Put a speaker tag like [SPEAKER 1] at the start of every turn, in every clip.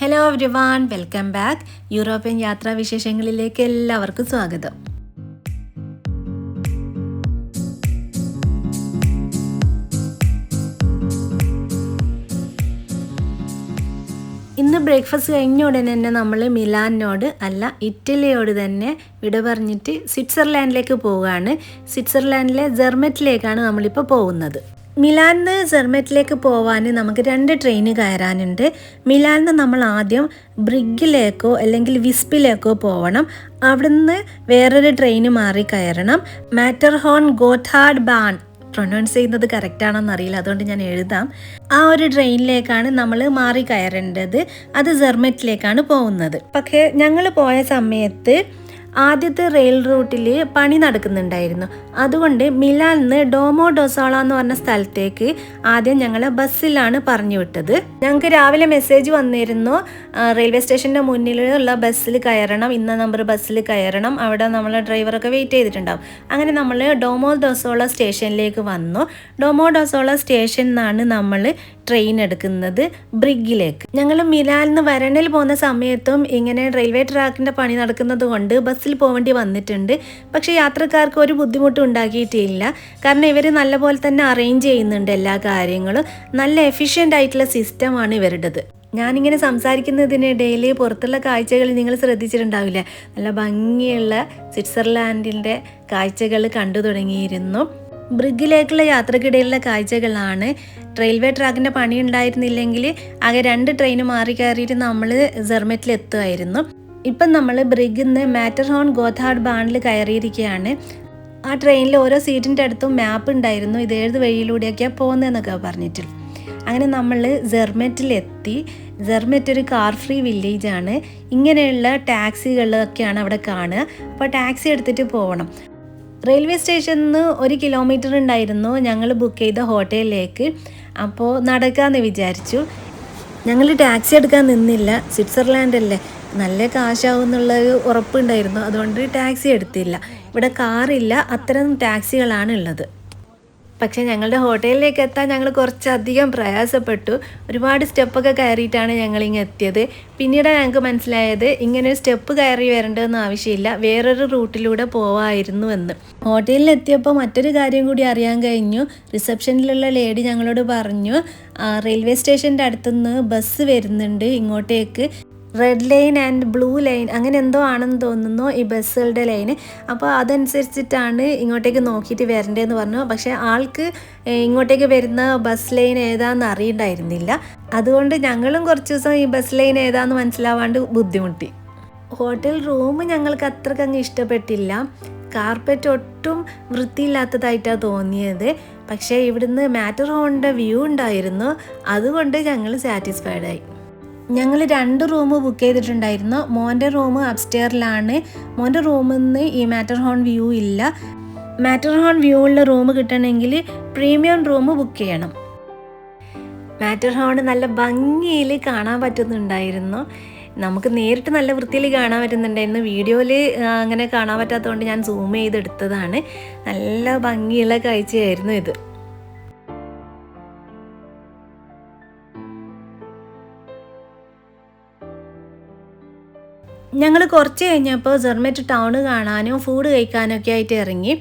[SPEAKER 1] Hello everyone welcome back European യാത്രാ വിശേഷങ്ങളിലേക്ക് എല്ലാവർക്കും സ്വാഗതം. ഇന്ന് ബ്രേക്ക്ഫാസ്റ്റ് കഴിഞ്ഞ ഉടനെ തന്നെ നമ്മൾ മിലാനോട് അല്ല ഇറ്റലിയോട് തന്നെ വിട പറഞ്ഞിട്ട് സ്വിറ്റ്സർലാൻഡിലേക്ക് പോവുകയാണ്. സ്വിറ്റ്സർലാൻഡിലെ ജെർമറ്റിലേക്കാണ് നമ്മളിപ്പോൾ പോകുന്നത്. മിലാനിന്ന് ജെർമറ്റിലേക്ക് പോവാൻ നമുക്ക് രണ്ട് ട്രെയിൻ കയറാനുണ്ട്. മിലാനിന്ന് നമ്മൾ ആദ്യം ബ്രിഗിലേക്കോ അല്ലെങ്കിൽ വിസ്പിലേക്കോ പോകണം അവിടുന്ന് വേറൊരു ട്രെയിൻ മാറി കയറണം. മാറ്റർഹോൺ ഗോഥാഡ് ബാൺ പ്രൊനൗൺസ് ചെയ്യുന്നത് കറക്റ്റ് ആണെന്ന് അറിയില്ല അതുകൊണ്ട് ഞാൻ എഴുതാം. ആ ഒരു ട്രെയിനിലേക്കാണ് നമ്മൾ മാറി കയറേണ്ടത്. അത് ജെർമറ്റിലേക്കാണ് പോകുന്നത്. പക്ഷേ ഞങ്ങൾ പോയ സമയത്ത് ആദ്യത്തെ റെയിൽ റൂട്ടിൽ പണി നടക്കുന്നുണ്ടായിരുന്നു. അതുകൊണ്ട് മിലാനിൽ നിന്ന് ഡോമോ ഡൊസോള എന്ന് പറഞ്ഞ സ്ഥലത്തേക്ക് ആദ്യം ഞങ്ങൾ ബസ്സിലാണ് പറഞ്ഞു വിട്ടത്. ഞങ്ങൾക്ക് രാവിലെ മെസ്സേജ് വന്നിരുന്നു റെയിൽവേ സ്റ്റേഷന്റെ മുന്നിലുള്ള ബസ്സിൽ കയറണം ഇന്ന നമ്പർ ബസ്സിൽ കയറണം അവിടെ നമ്മൾ ഡ്രൈവറൊക്കെ വെയിറ്റ് ചെയ്തിട്ടുണ്ടാവും. അങ്ങനെ നമ്മൾ ഡോമോ ഡൊസോള സ്റ്റേഷനിലേക്ക് വന്നു. ഡോമോ ഡൊസോള സ്റ്റേഷനിൽ നിന്നാണ് നമ്മൾ ട്രെയിൻ എടുക്കുന്നത് ബ്രിഗിലേക്ക്. ഞങ്ങൾ മിലാനിൽ നിന്ന് വരണിൽ പോകുന്ന സമയത്തും ഇങ്ങനെ റെയിൽവേ ട്രാക്കിന്റെ പണി നടക്കുന്നത് കൊണ്ട് ബസ്സിൽ പോകേണ്ടി വന്നിട്ടുണ്ട്. പക്ഷേ യാത്രക്കാർക്ക് ഒരു ബുദ്ധിമുട്ടും ഉണ്ടാക്കിയിട്ടില്ല. കാരണം ഇവർ നല്ലപോലെ തന്നെ അറേഞ്ച് ചെയ്യുന്നുണ്ട് എല്ലാ കാര്യങ്ങളും. നല്ല എഫിഷ്യന്റ് ആയിട്ടുള്ള സിസ്റ്റമാണ് ഇവരുടേത്. ഞാനിങ്ങനെ സംസാരിക്കുന്നതിനിടയിൽ പുറത്തുള്ള കാഴ്ചകൾ നിങ്ങൾ ശ്രദ്ധിച്ചിട്ടുണ്ടാവില്ല? നല്ല ഭംഗിയുള്ള സ്വിറ്റ്സർലാൻഡിന്റെ കാഴ്ചകൾ കണ്ടു തുടങ്ങിയിരുന്നു. ബ്രിഗിലേക്കുള്ള യാത്രക്കിടയിലുള്ള കാഴ്ചകളാണ് റെയിൽവേ ട്രാക്കിന്റെ പണി ഉണ്ടായിരുന്നില്ലെങ്കിൽ ആകെ രണ്ട് ട്രെയിൻ മാറി കയറിയിട്ട് നമ്മൾ ജെർമെറ്റിൽ എത്തുമായിരുന്നു ഇപ്പം നമ്മൾ ബ്രിഗിൽ നിന്ന് മാറ്റർഹോൺ ഗോഥാർഡ് ബാണിൽ കയറിയിരിക്കുകയാണ്. ആ ട്രെയിനിൽ ഓരോ സീറ്റിന്റെ അടുത്തും മാപ്പ് ഉണ്ടായിരുന്നു. ഇത് ഏത് വഴിയിലൂടെയൊക്കെയാണ് പോകുന്നതെന്നൊക്കെ പറഞ്ഞിട്ട്. അങ്ങനെ നമ്മൾ ജെർമെറ്റിലെത്തി ജെർമെറ്റ് ഒരു കാർ ഫ്രീ വില്ലേജാണ്. ഇങ്ങനെയുള്ള ടാക്സികളൊക്കെയാണ് അവിടെ കാണുക. അപ്പോൾ ടാക്സി എടുത്തിട്ട് പോകണം റെയിൽവേ സ്റ്റേഷനിൽ നിന്ന് ഒരു കിലോമീറ്റർ ഉണ്ടായിരുന്നു ഞങ്ങൾ ബുക്ക് ചെയ്ത ഹോട്ടലിലേക്ക്. അപ്പോൾ നടക്കാമെന്ന് വിചാരിച്ചു. ഞങ്ങൾ ടാക്സി എടുക്കാൻ നിന്നില്ല. സ്വിറ്റ്സർലാൻഡ് അല്ലേ നല്ല കാശാവും എന്നുള്ളൊരു ഉറപ്പുണ്ടായിരുന്നു. അതുകൊണ്ട് ടാക്സി എടുത്തില്ല. ഇവിടെ കാറില്ല. അത്തരം ടാക്സികളാണ് ഉള്ളത്. പക്ഷേ ഞങ്ങളുടെ ഹോട്ടലിലേക്ക് എത്താൻ ഞങ്ങൾ കുറച്ചധികം പ്രയാസപ്പെട്ടു. ഒരുപാട് സ്റ്റെപ്പൊക്കെ കയറിയിട്ടാണ് ഞങ്ങൾ ഇങ്ങ് എത്തിയത്. പിന്നീട് ഞങ്ങൾക്ക് മനസ്സിലായത് ഇങ്ങനെ ഒരു സ്റ്റെപ്പ് കയറി വരേണ്ടതെന്ന് ആവശ്യമില്ല. വേറൊരു റൂട്ടിലൂടെ പോവായിരുന്നു എന്ന് ഹോട്ടലിൽ എത്തിയപ്പോൾ മറ്റൊരു കാര്യം കൂടി അറിയാൻ കഴിഞ്ഞു. റിസപ്ഷനിലുള്ള ലേഡി ഞങ്ങളോട് പറഞ്ഞു റെയിൽവേ സ്റ്റേഷന്റെ അടുത്തുനിന്ന് ബസ് വരുന്നുണ്ട് ഇങ്ങോട്ടേക്ക്. Red line and blue line അങ്ങനെ എന്തോ ആണെന്ന് തോന്നുന്നു ഈ ബസ്സുകളുടെ ലൈന് അപ്പോൾ അതനുസരിച്ചിട്ടാണ് ഇങ്ങോട്ടേക്ക് നോക്കിയിട്ട് വരേണ്ടതെന്ന് പറഞ്ഞു. പക്ഷേ ആൾക്ക് ഇങ്ങോട്ടേക്ക് വരുന്ന ബസ് ലൈൻ ഏതാന്ന് അറിയണ്ടായിരുന്നില്ല. അതുകൊണ്ട് ഞങ്ങളും കുറച്ച് ദിവസം ഈ ബസ് ലൈൻ ഏതാന്ന് മനസ്സിലാവാണ്ട് ബുദ്ധിമുട്ടി. ഹോട്ടൽ റൂം ഞങ്ങൾക്ക് അത്രയ്ക്ക് അങ്ങ് ഇഷ്ടപ്പെട്ടില്ല. കാർപ്പറ്റ് ഒട്ടും വൃത്തിയില്ലാത്തതായിട്ടാണ് തോന്നിയത്. പക്ഷേ ഇവിടുന്ന് മാറ്റർ ഹോണിന്റെ വ്യൂ ഉണ്ടായിരുന്നു. അതുകൊണ്ട് ഞങ്ങൾ സാറ്റിസ്ഫൈഡ് ആയി. ഞങ്ങൾ രണ്ട് റൂം ബുക്ക് ചെയ്തിട്ടുണ്ടായിരുന്നു. മോന്റെ റൂം അപ്സ്റ്റെയറിലാണ് മോന്റെ റൂമിൽ നിന്ന് ഈ മാറ്റർ ഹോൺ വ്യൂ ഇല്ല. മാറ്റർ ഹോൺ വ്യൂ ഉള്ള റൂം കിട്ടണമെങ്കിൽ പ്രീമിയം റൂം ബുക്ക് ചെയ്യണം. മാറ്റർ ഹോൺ നല്ല ഭംഗിയിൽ കാണാൻ പറ്റുന്നുണ്ടായിരുന്നു. നമുക്ക് നേരിട്ട് നല്ല വൃത്തിയിൽ കാണാൻ പറ്റുന്നുണ്ടായിരുന്നു. വീഡിയോയിൽ അങ്ങനെ കാണാൻ പറ്റാത്തതുകൊണ്ട് ഞാൻ സൂം ചെയ്തെടുത്തതാണ്. നല്ല ഭംഗിയുള്ള കാഴ്ചയായിരുന്നു ഇത്. ഞങ്ങൾ കുറച്ച് കഴിഞ്ഞപ്പോൾ ജെർമറ്റ് ടൗൺ കാണാനും ഫുഡ് കഴിക്കാനൊക്കെ ആയിട്ട് ഇറങ്ങി.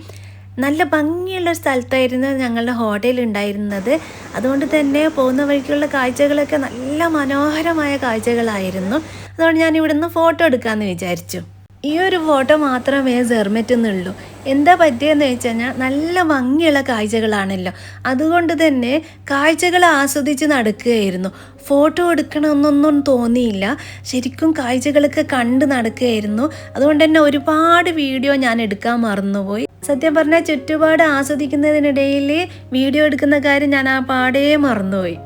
[SPEAKER 1] നല്ല ഭംഗിയുള്ള സ്ഥലത്തായിരുന്നു ഞങ്ങളുടെ ഹോട്ടൽ ഉണ്ടായിരുന്നത്. അതുകൊണ്ട് തന്നെ പോകുന്ന വഴിക്കുള്ള കാഴ്ചകളൊക്കെ നല്ല മനോഹരമായ കാഴ്ചകളായിരുന്നു. അതുകൊണ്ട് ഞാൻ ഇവിടുന്ന് ഫോട്ടോ എടുക്കാമെന്ന് വിചാരിച്ചു. ഈ ഒരു ഫോട്ടോ മാത്രമേ ജെർമറ്റുന്നുള്ളൂ എന്താ പറ്റിയെന്ന് വെച്ച് കഴിഞ്ഞാൽ നല്ല ഭംഗിയുള്ള കാഴ്ചകളാണല്ലോ. അതുകൊണ്ട് തന്നെ കാഴ്ചകൾ ആസ്വദിച്ച് നടക്കുകയായിരുന്നു. ഫോട്ടോ എടുക്കണമെന്നൊന്നും തോന്നിയില്ല. ശരിക്കും കാഴ്ചകളൊക്കെ കണ്ട് നടക്കുകയായിരുന്നു. അതുകൊണ്ട് തന്നെ ഒരുപാട് വീഡിയോ ഞാൻ എടുക്കാൻ മറന്നുപോയി. സത്യം പറഞ്ഞാൽ ചുറ്റുപാട് ആസ്വദിക്കുന്നതിനിടയിൽ വീഡിയോ എടുക്കുന്ന കാര്യം ഞാൻ ആ പാടേ മറന്നുപോയി.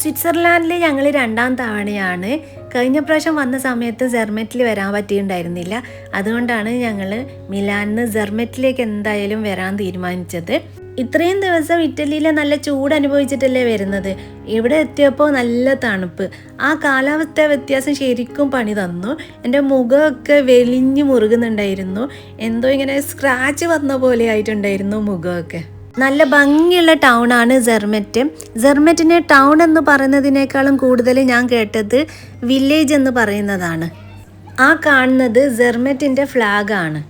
[SPEAKER 1] സ്വിറ്റ്സർലാൻഡിൽ ഞങ്ങൾ രണ്ടാം തവണയാണ് കഴിഞ്ഞ പ്രാവശ്യം വന്ന സമയത്ത് ജെർമെറ്റിൽ വരാൻ പറ്റിയിട്ടുണ്ടായിരുന്നില്ല. അതുകൊണ്ടാണ് ഞങ്ങൾ മിലാനിന്ന് ജെർമെറ്റിലേക്ക് എന്തായാലും വരാൻ തീരുമാനിച്ചത്. ഇത്രയും ദിവസം ഇറ്റലിയിലെ നല്ല ചൂട് അനുഭവിച്ചിട്ടല്ലേ വരുന്നത്? ഇവിടെ എത്തിയപ്പോൾ നല്ല തണുപ്പ്. ആ കാലാവസ്ഥ വ്യത്യാസം ശരിക്കും പണി തന്നു. എന്റെ മുഖമൊക്കെ വെലിഞ്ഞ് മുറുകുന്നുണ്ടായിരുന്നു. എന്തോ ഇങ്ങനെ സ്ക്രാച്ച് വന്ന പോലെ ആയിട്ടുണ്ടായിരുന്നു മുഖമൊക്കെ. നല്ല ഭംഗിയുള്ള ടൗൺ ആണ് ജെർമെറ്റ് ജെർമെറ്റിനെ ടൗൺ എന്ന് പറയുന്നതിനേക്കാളും കൂടുതൽ ഞാൻ കേട്ടത് വില്ലേജ് എന്ന് പറയുന്നതാണ്. ആ കാണുന്നത് ജെർമെറ്റിന്റെ ഫ്ലാഗാണ്.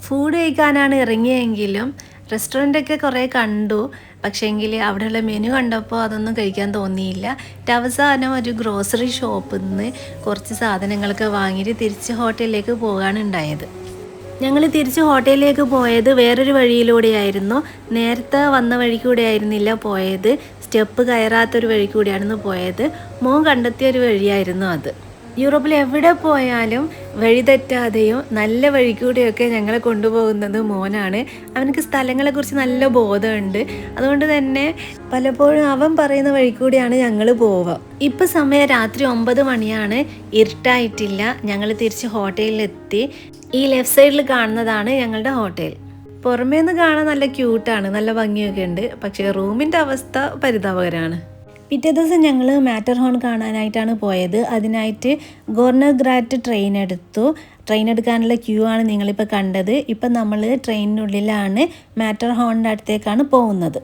[SPEAKER 1] ഫുഡ് കഴിക്കാനാണ് ഇറങ്ങിയെങ്കിലും റെസ്റ്റോറന്റൊക്കെ കുറേ കണ്ടു. പക്ഷേങ്കിൽ അവിടെയുള്ള മെനു കണ്ടപ്പോൾ അതൊന്നും കഴിക്കാൻ തോന്നിയില്ല. എന്നിട്ട് അവസാനം ഒരു ഗ്രോസറി ഷോപ്പിൽ നിന്ന് കുറച്ച് സാധനങ്ങളൊക്കെ വാങ്ങിയിട്ട് തിരിച്ച് ഹോട്ടലിലേക്ക് പോകാനുണ്ടായത്. ഞങ്ങൾ തിരിച്ച് ഹോട്ടലിലേക്ക് പോയത് വേറൊരു വഴിയിലൂടെയായിരുന്നു. നേരത്തെ വന്ന വഴി കൂടെ ആയിരുന്നില്ല പോയത്. സ്റ്റെപ്പ് കയറാത്തൊരു വഴി കൂടിയായിരുന്നു പോയത്. മോൻ കണ്ടെത്തിയ ഒരു വഴിയായിരുന്നു അത്. യൂറോപ്പിൽ എവിടെ പോയാലും വഴി തെറ്റാതെയും നല്ല വഴി കൂടെയൊക്കെ ഞങ്ങളെ കൊണ്ടുപോകുന്നത് മോനാണ്. അവനക്ക് സ്ഥലങ്ങളെക്കുറിച്ച് നല്ല ബോധമുണ്ട്. അതുകൊണ്ട് തന്നെ പലപ്പോഴും അവൻ പറയുന്ന വഴി കൂടിയാണ് ഞങ്ങൾ പോവുക. ഇപ്പം സമയം രാത്രി ഒമ്പത് മണിയാണ്. ഇരുട്ടായിട്ടില്ല. ഞങ്ങൾ തിരിച്ച് ഹോട്ടലിലെത്തി. ഈ ലെഫ്റ്റ് സൈഡിൽ കാണുന്നതാണ് ഞങ്ങളുടെ ഹോട്ടൽ. പുറമേ നിന്ന് കാണാൻ നല്ല ക്യൂട്ടാണ് നല്ല ഭംഗിയൊക്കെ ഉണ്ട്. പക്ഷേ റൂമിന്റെ അവസ്ഥ പരിതാപകരമാണ്. പിറ്റേ ദിവസം ഞങ്ങൾ മാറ്റർ ഹോൺ കാണാനായിട്ടാണ് പോയത്. അതിനായിട്ട് ഗോർണർ ഗ്രാറ്റ് ട്രെയിൻ എടുത്തു. ട്രെയിൻ എടുക്കാനുള്ള ക്യൂ ആണ് നിങ്ങളിപ്പോൾ കണ്ടത്. ഇപ്പം നമ്മൾ ട്രെയിനിനുള്ളിലാണ് മാറ്റർ ഹോണിന്റെ അടുത്തേക്കാണ് പോകുന്നത്.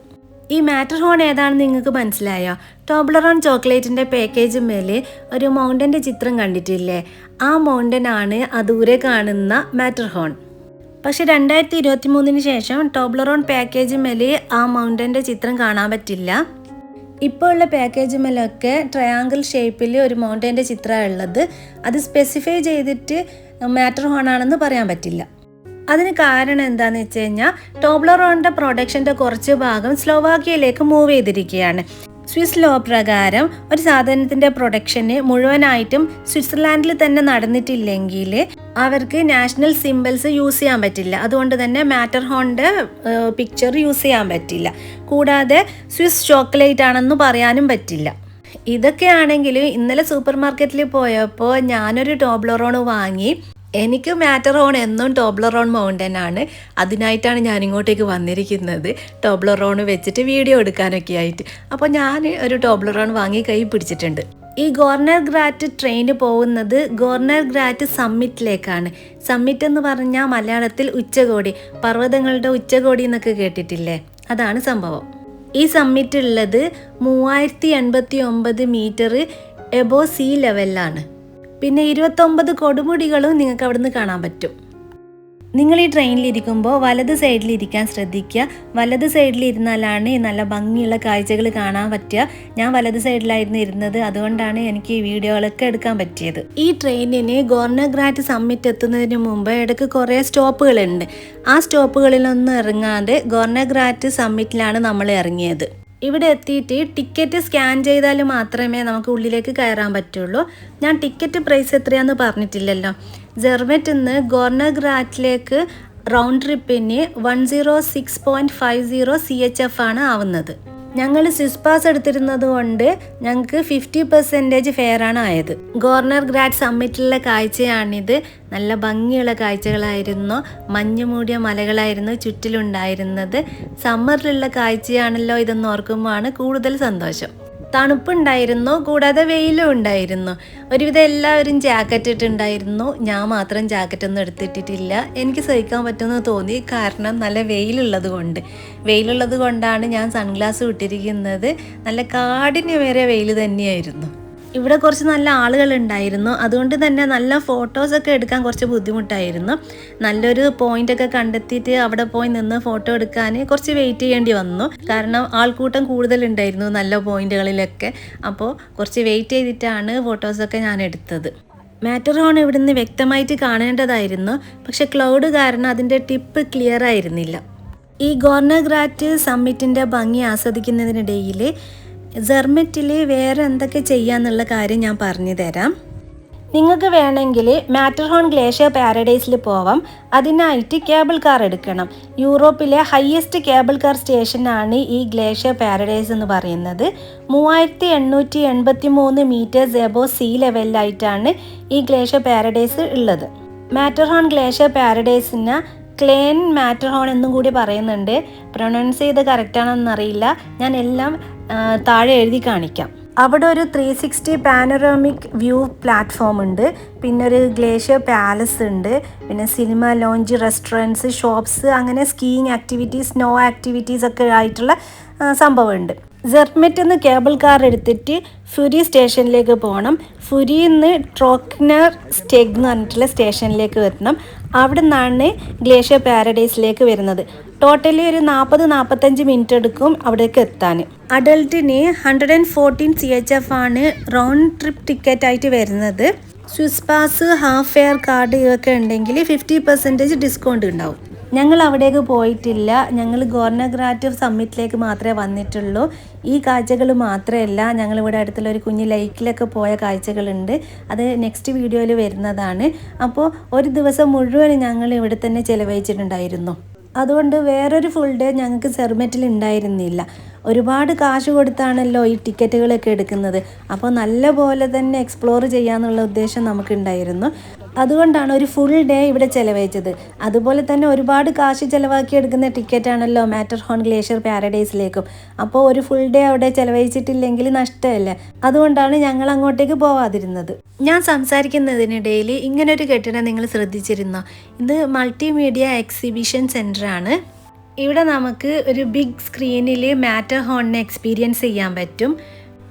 [SPEAKER 1] ഈ മാറ്റർ ഹോൺ ഏതാണെന്ന് നിങ്ങൾക്ക് മനസ്സിലായോ? ടോബ്ലറോൺ ചോക്ലേറ്റിന്റെ പാക്കേജ് മേലെ ഒരു മൗണ്ടന്റെ ചിത്രം കണ്ടിട്ടില്ലേ? ആ മൗണ്ടൻ ആണ് ആ കാണുന്ന മാറ്റർ ഹോൺ പക്ഷെ രണ്ടായിരത്തി ഇരുപത്തി മൂന്നിന് ശേഷം ടോബ്ലറോൺ പാക്കേജ് മേലെ ആ മൗണ്ടന്റെ ചിത്രം കാണാൻ പറ്റില്ല. ഇപ്പോൾ ഉള്ള പാക്കേജുമല്ലൊക്കെ ട്രയാങ്കിൾ ഷേപ്പിൽ ഒരു മൗണ്ടന്റെ ചിത്രമാണ് ഉള്ളത് അത് സ്പെസിഫൈ ചെയ്തിട്ട് മാറ്റർ ഹോൺ ആണെന്ന് പറയാൻ പറ്റില്ല. അതിന് കാരണം എന്താണെന്ന് വെച്ച് കഴിഞ്ഞാൽ ടോബ്ലറോണിന്റെ പ്രൊഡക്ഷന്റെ കുറച്ച് ഭാഗം സ്ലോവാക്കിയയിലേക്ക് മൂവ് ചെയ്തിരിക്കുകയാണ്. സ്വിസ് ലോ പ്രകാരം ഒരു സാധനത്തിന്റെ പ്രൊഡക്ഷന് മുഴുവനായിട്ടും സ്വിറ്റ്സർലാൻഡിൽ തന്നെ നടന്നിട്ടില്ലെങ്കിൽ അവർക്ക് നാഷണൽ സിമ്പിൾസ് യൂസ് ചെയ്യാൻ പറ്റില്ല. അതുകൊണ്ട് തന്നെ മാറ്റർ ഹോണിന്റെ പിക്ചർ യൂസ് ചെയ്യാൻ പറ്റില്ല. കൂടാതെ സ്വിസ് ചോക്ലേറ്റ് ആണെന്ന് പറയാനും പറ്റില്ല. ഇതൊക്കെയാണെങ്കിൽ ഇന്നലെ സൂപ്പർ മാർക്കറ്റിൽ പോയപ്പോൾ ഞാനൊരു ടോബ്ലറോണ് വാങ്ങി എനിക്ക് മാറ്ററോൺ എന്നും ടോബ്ലറോൺ മൗണ്ടൻ ആണ് അതിനായിട്ടാണ് ഞാൻ ഇങ്ങോട്ടേക്ക് വന്നിരിക്കുന്നത്. ടോബ്ലറോൺ വെച്ചിട്ട് വീഡിയോ എടുക്കാനൊക്കെ ആയിട്ട്. അപ്പോൾ ഞാൻ ഒരു ടോബ്ലറോൺ വാങ്ങി കൈ പിടിച്ചിട്ടുണ്ട്. ഈ ഗോർണർ ഗ്രാറ്റ് ട്രെയിൻ പോകുന്നത് ഗോർണർ ഗ്രാറ്റ് സമ്മിറ്റിലേക്കാണ്. സമ്മിറ്റ് എന്ന് പറഞ്ഞാൽ മലയാളത്തിൽ ഉച്ചകോടി. പർവതങ്ങളുടെ ഉച്ചകോടി എന്നൊക്കെ കേട്ടിട്ടില്ലേ? അതാണ് സംഭവം. ഈ സമ്മിറ്റ് ഉള്ളത് മൂവായിരത്തി എൺപത്തി ഒമ്പത് മീറ്റർ എബോ സീ ലെവലിലാണ്. പിന്നെ ഇരുപത്തൊമ്പത് കൊടുമുടികളും നിങ്ങൾക്ക് അവിടുന്ന് കാണാൻ പറ്റും. നിങ്ങൾ ഈ ട്രെയിനിലിരിക്കുമ്പോൾ വലത് സൈഡിൽ ഇരിക്കാൻ ശ്രദ്ധിക്കുക. വലത് സൈഡിൽ ഇരുന്നാലാണ് നല്ല ഭംഗിയുള്ള കാഴ്ചകൾ കാണാൻ പറ്റുക. ഞാൻ വലത് സൈഡിലായിരുന്നു ഇരുന്നത്. അതുകൊണ്ടാണ് എനിക്ക് ഈ വീഡിയോകളൊക്കെ എടുക്കാൻ പറ്റിയത്. ഈ ട്രെയിനിന് ഗോർണഗ്രാറ്റ് സമ്മിറ്റ് എത്തുന്നതിന് മുമ്പ് ഇടയ്ക്ക് കുറേ സ്റ്റോപ്പുകളുണ്ട്. ആ സ്റ്റോപ്പുകളിലൊന്നും ഇറങ്ങാതെ ഗോർണഗ്രാറ്റ് സമ്മിറ്റിലാണ് നമ്മൾ ഇറങ്ങിയത്. ഇവിടെ എത്തിയിട്ട് ടിക്കറ്റ് സ്കാൻ ചെയ്താൽ മാത്രമേ നമുക്ക് ഉള്ളിലേക്ക് കയറാൻ പറ്റുള്ളൂ. ഞാൻ ടിക്കറ്റ് പ്രൈസ് എത്രയാന്ന് പറഞ്ഞിട്ടില്ലല്ലോ. ജെർമെറ്റ് നിന്ന് ഗോർണഗ്രാറ്റിലേക്ക് റൗണ്ട് ട്രിപ്പിന് one zero six point five zero C H F ആണ് ആവുന്നത്. ഞങ്ങൾ സ്വിസ് പാസ് എടുത്തിരുന്നത് കൊണ്ട് ഞങ്ങൾക്ക് ഫിഫ്റ്റി പെർസെന്റേജ് ഫെയർ ആണ് ആയത്. ഗവർണർ ഗ്രാറ്റ് സമ്മിറ്റിലുള്ള കാഴ്ചയാണിത്. നല്ല ഭംഗിയുള്ള കാഴ്ചകളായിരുന്നു. മഞ്ഞു മൂടിയ മലകളായിരുന്നു ചുറ്റിലുണ്ടായിരുന്നത്. സമ്മറിലുള്ള കാഴ്ചയാണല്ലോ ഇതെന്ന് ഓർക്കുമ്പോഴാണ് കൂടുതൽ സന്തോഷം. തണുപ്പുണ്ടായിരുന്നു കൂടാതെ വെയിലും ഉണ്ടായിരുന്നു. ഒരുവിധം എല്ലാവരും ജാക്കറ്റ് ഇട്ടുണ്ടായിരുന്നു ഞാൻ മാത്രം ജാക്കറ്റ് ഒന്നും എടുത്തിട്ടിട്ടില്ല. എനിക്ക് സഹിക്കാൻ പറ്റുമെന്ന് തോന്നി. കാരണം നല്ല വെയിലുള്ളത് കൊണ്ട്. വെയിലുള്ളത് കൊണ്ടാണ് ഞാൻ സൺഗ്ലാസ് ഇട്ടിരിക്കുന്നത്. നല്ല കാടിന് വേറെ വെയിൽ തന്നെയായിരുന്നു. ഇവിടെ കുറച്ച് നല്ല ആളുകൾ ഉണ്ടായിരുന്നു. അതുകൊണ്ട് തന്നെ നല്ല ഫോട്ടോസൊക്കെ എടുക്കാൻ കുറച്ച് ബുദ്ധിമുട്ടായിരുന്നു. നല്ലൊരു പോയിന്റ് ഒക്കെ കണ്ടെത്തിയിട്ട് അവിടെ പോയി നിന്ന് ഫോട്ടോ എടുക്കാൻ കുറച്ച് വെയിറ്റ് ചെയ്യേണ്ടി വന്നു. കാരണം ആൾക്കൂട്ടം കൂടുതലുണ്ടായിരുന്നു നല്ല പോയിന്റുകളിലൊക്കെ അപ്പോൾ കുറച്ച് വെയിറ്റ് ചെയ്തിട്ടാണ് ഫോട്ടോസൊക്കെ ഞാൻ എടുത്തത്. മാറ്റർ ഹോൺ ഇവിടുന്ന് വ്യക്തമായിട്ട് കാണേണ്ടതായിരുന്നു. പക്ഷെ ക്ലൗഡ് കാരണം അതിന്റെ ടിപ്പ് ക്ലിയർ ആയിരുന്നില്ല. ഈ ഗോർണഗ്രാറ്റ് സമ്മിറ്റിന്റെ ഭംഗി ആസ്വദിക്കുന്നതിനിടയിൽ ജെർമെറ്റിൽ വേറെ എന്തൊക്കെ ചെയ്യാന്നുള്ള കാര്യം ഞാൻ പറഞ്ഞു തരാം. നിങ്ങൾക്ക് വേണമെങ്കിൽ മാറ്റർഹോൺ ഗ്ലേഷ്യർ പാരഡൈസിൽ പോവാം. അതിനായിട്ട് കേബിൾ കാർ എടുക്കണം. യൂറോപ്പിലെ ഹയസ്റ്റ് കേബിൾ കാർ സ്റ്റേഷനാണ് ഈ ഗ്ലേഷ്യർ പാരഡൈസ് എന്ന് പറയുന്നത്. മൂവായിരത്തി എണ്ണൂറ്റി എൺപത്തി മൂന്ന് മീറ്റേഴ്സ് എബോ സീ ലെവലിലായിട്ടാണ് ഈ ഗ്ലേഷ്യർ പാരഡൈസ് ഉള്ളത്. മാറ്റർഹോൺ ഗ്ലേഷ്യർ പാരഡൈസിന് ക്ലേൻ മാറ്റർഹോൺ എന്നും കൂടി പറയുന്നുണ്ട്. പ്രൊനൗൺസ് ചെയ്ത് കറക്റ്റാണെന്നറിയില്ല ഞാൻ എല്ലാം താഴെ എഴുതി കാണിക്കാം. അവിടെ ഒരു three sixty panoramic view platform ഉണ്ട്. പിന്നെ ഒരു ഗ്ലേഷ്യർ പാലസ് ഉണ്ട്. പിന്നെ സിനിമ ലോഞ്ച് റെസ്റ്റോറന്റ്സ് ഷോപ്സ് അങ്ങനെ സ്കീയിങ് ആക്ടിവിറ്റീസ് സ്നോ ആക്ടിവിറ്റീസ് ഒക്കെ ആയിട്ടുള്ള സംഭവമുണ്ട്. ജെർമെറ്റ് നിന്ന് കേബിൾ കാർ എടുത്തിട്ട് ഫുരി സ്റ്റേഷനിലേക്ക് പോകണം. ഫുരിയിൽ നിന്ന് ട്രോക്നർ സ്റ്റെഗ് എന്ന് പറഞ്ഞിട്ടുള്ള സ്റ്റേഷനിലേക്ക് വരണം. അവിടെ നിന്നാണ് ഗ്ലേഷ്യർ പാരഡൈസിലേക്ക് വരുന്നത്. ടോട്ടലി ഒരു നാൽപ്പത് നാൽപ്പത്തഞ്ച് മിനിറ്റ് എടുക്കും അവിടേക്ക് എത്താൻ. അഡൾട്ടിന് hundred and fourteen C H F ആണ് റൗണ്ട് ട്രിപ്പ് ടിക്കറ്റ് ആയിട്ട് വരുന്നത്. Swiss pass half fare card ഇതൊക്കെ ഉണ്ടെങ്കിൽ ഫിഫ്റ്റി പെർസെന്റേജ് ഡിസ്കൗണ്ട് ഉണ്ടാവും. ഞങ്ങൾ അവിടേക്ക് പോയിട്ടില്ല. ഞങ്ങൾ ഗോർണഗ്രാറ്റ് സമ്മിറ്റിലേക്ക് മാത്രമേ വന്നിട്ടുള്ളൂ. ഈ കാഴ്ചകൾ മാത്രമല്ല ഞങ്ങൾ ഇവിടെ അടുത്തുള്ള ഒരു കുഞ്ഞ് ലൈക്കിലൊക്കെ പോയ കാഴ്ചകളുണ്ട്. അത് നെക്സ്റ്റ് വീഡിയോയിൽ വരുന്നതാണ്. അപ്പോൾ ഒരു ദിവസം മുഴുവൻ ഞങ്ങൾ ഇവിടെ തന്നെ ചിലവഴിച്ചിട്ടുണ്ടായിരുന്നു. അതുകൊണ്ട് വേറൊരു ഫുൾ ഡേ ഞങ്ങൾക്ക് സെർമെറ്റിൽ ഉണ്ടായിരുന്നില്ല. ഒരുപാട് കാശ് കൊടുത്താണല്ലോ ഈ ടിക്കറ്റുകളൊക്കെ എടുക്കുന്നത്. അപ്പോൾ നല്ല പോലെ തന്നെ എക്സ്പ്ലോർ ചെയ്യാന്നുള്ള ഉദ്ദേശം നമുക്കുണ്ടായിരുന്നു. അതുകൊണ്ടാണ് ഒരു ഫുൾ ഡേ ഇവിടെ ചിലവഴിച്ചത്. അതുപോലെ തന്നെ ഒരുപാട് കാശ് ചിലവാക്കി എടുക്കുന്ന ടിക്കറ്റാണല്ലോ മാറ്റർ ഹോൺ ഗ്ലേഷ്യർ പാരഡൈസിലേക്കും അപ്പോൾ ഒരു ഫുൾ ഡേ അവിടെ ചിലവഴിച്ചിട്ടില്ലെങ്കിൽ നഷ്ടമല്ലേ? അതുകൊണ്ടാണ് ഞങ്ങൾ അങ്ങോട്ടേക്ക് പോവാതിരുന്നത്. ഞാൻ സംസാരിക്കുന്നതിനിടയിൽ ഇങ്ങനൊരു കെട്ടിടം നിങ്ങൾ ശ്രദ്ധിച്ചിരുന്നോ? ഇത് മൾട്ടിമീഡിയ എക്സിബിഷൻ സെന്ററാണ് ഇവിടെ നമുക്ക് ഒരു ബിഗ് സ്ക്രീനിൽ മാറ്റർ ഹോണിനെ എക്സ്പീരിയൻസ് ചെയ്യാൻ പറ്റും.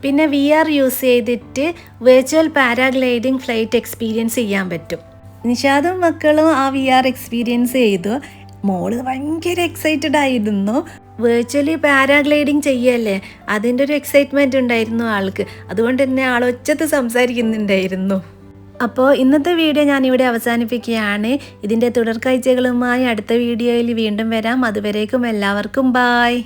[SPEAKER 1] പിന്നെ വി ആർ യൂസ് ചെയ്തിട്ട് വെർച്വൽ പാരാഗ്ലൈഡിംഗ് ഫ്ലൈറ്റ് എക്സ്പീരിയൻസ് ചെയ്യാൻ പറ്റും. നിഷാദും മക്കളും ആ വി ആർ എക്സ്പീരിയൻസ് ചെയ്തു. മോൾ ഭയങ്കര എക്സൈറ്റഡ് ആയിരുന്നു. വെർച്വലി പാരാഗ്ലൈഡിങ് ചെയ്യല്ലേ? അതിന്റെ ഒരു എക്സൈറ്റ്മെന്റ് ഉണ്ടായിരുന്നു ആൾക്ക്. അതുകൊണ്ട് തന്നെ ആൾ ഒച്ചത്ത് സംസാരിക്കുന്നുണ്ടായിരുന്നു. അപ്പോൾ ഇന്നത്തെ വീഡിയോ ഞാനിവിടെ അവസാനിപ്പിക്കുകയാണ്. ഇതിന്റെ തുടർക്കാഴ്ചകളുമായി അടുത്ത വീഡിയോയിൽ വീണ്ടും വരാം. അതുവരേക്കും എല്ലാവർക്കും ബായ്